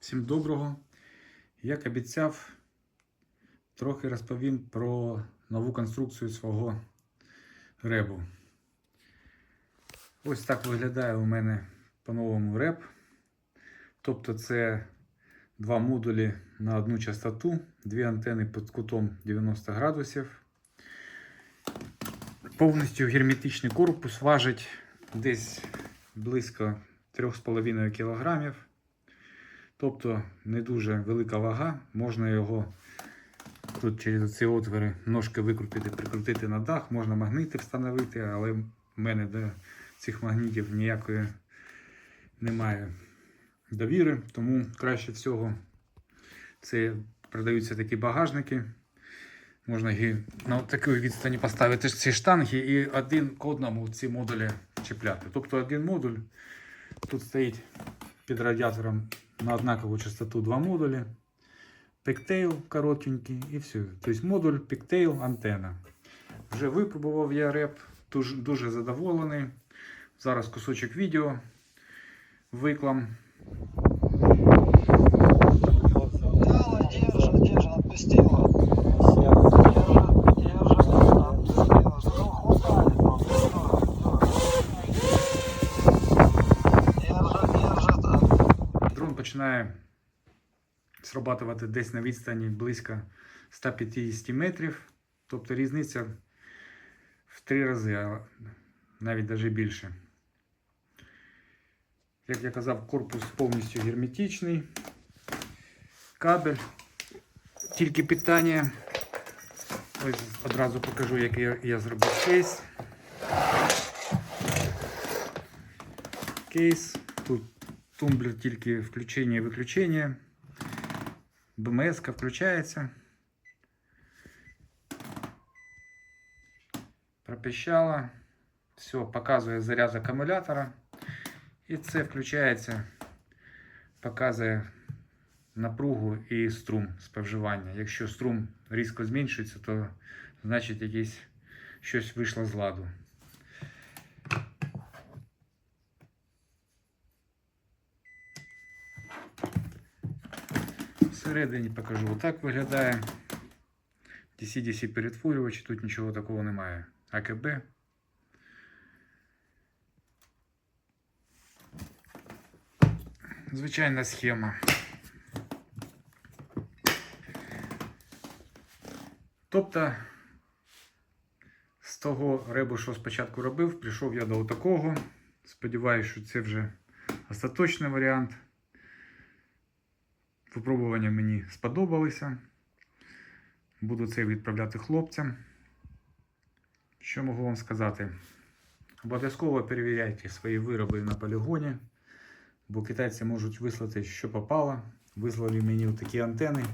Всім доброго. Як обіцяв, трохи розповім про нову конструкцію свого ребу. Ось так виглядає у мене по-новому реб. Тобто це два модулі на одну частоту, дві антени під кутом 90 градусів. Повністю герметичний корпус важить десь близько 3,5 кг. Тобто не дуже велика вага, можна його тут через ці отвори ножки викрутити, прикрутити на дах, можна магнити встановити, але в мене до цих магнітів ніякої немає довіри, тому краще всього це продаються такі багажники. Можна їх на такій відстані поставити ці штанги і один к одному ці модулі чіпляти. Тобто один модуль тут стоїть під радіатором на однакову частоту два модулі. Піктейл коротенький і все. Тобто модуль, піктейл, антенна. Вже випробував я реп, дуже, дуже задоволений. Зараз кусочок відео виклам. Починає срабатувати десь на відстані близько 150 метрів. Тобто різниця в три рази, а навіть навіть більше. Як я казав, корпус повністю герметичний. Кабель, тільки питання. Ось одразу покажу, який я, я зробив кейс. Кейс. Тут тумблер тільки включення і виключення. БМС включається. Пропищала. Все, показує заряд акумулятора. І це включається, показує напругу і струм споживання. Якщо струм різко зменшується, то значить якесь щось вийшло з ладу. Всередині покажу. Отак виглядає. DC-DC перетворювач, тут нічого такого немає. АКБ. Звичайна схема. Тобто, з того ребу, що спочатку робив, прийшов я до такого. Сподіваюсь, що це вже остаточний варіант. Випробування мені сподобалися. Буду це відправляти хлопцям. Що можу вам сказати? Обов'язково перевіряйте свої вироби на полігоні, бо китайці можуть вислати, що попало. Вислали мені такі антени,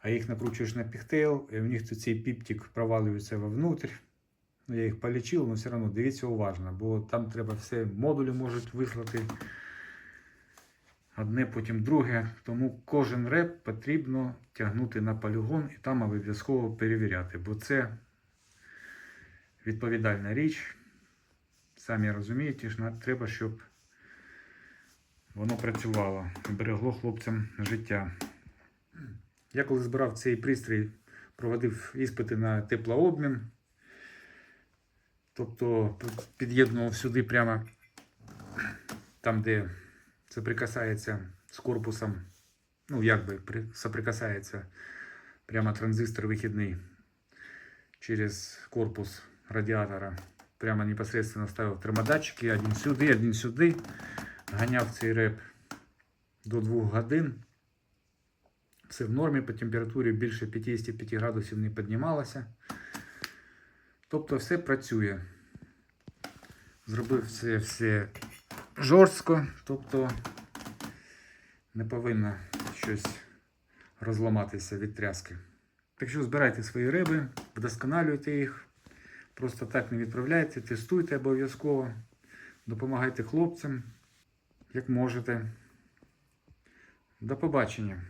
а їх накручуєш на піхтейл, і у них тут цей піптик провалюється вовнутрь. Ну, я їх полічив, але все одно дивіться уважно, бо там треба все, модулі можуть вислати одне, потім друге. Тому кожен реп потрібно тягнути на полігон і там обов'язково перевіряти, бо це відповідальна річ. Самі розумієте, що треба, щоб воно працювало і берегло хлопцям життя. Я коли збирав цей пристрій, проводив іспити на теплообмін. Тобто під'єднував сюди прямо там, де соприкасається з корпусом, ну, як би при- соприкасається прямо транзистор вихідний через корпус радіатора. Прямо непосредственно ставив термодатчики, один сюди, один сюди. Ганяв цей реп до 2 годин. Все в нормі, по температурі більше 55 градусів не піднімалося. Тобто все працює. Зробив це все жорстко, тобто не повинно щось розламатися від тряски. Так що збирайте свої риби, вдосконалюйте їх. Просто так не відправляйте, тестуйте обов'язково, допомагайте хлопцям, як можете. До побачення.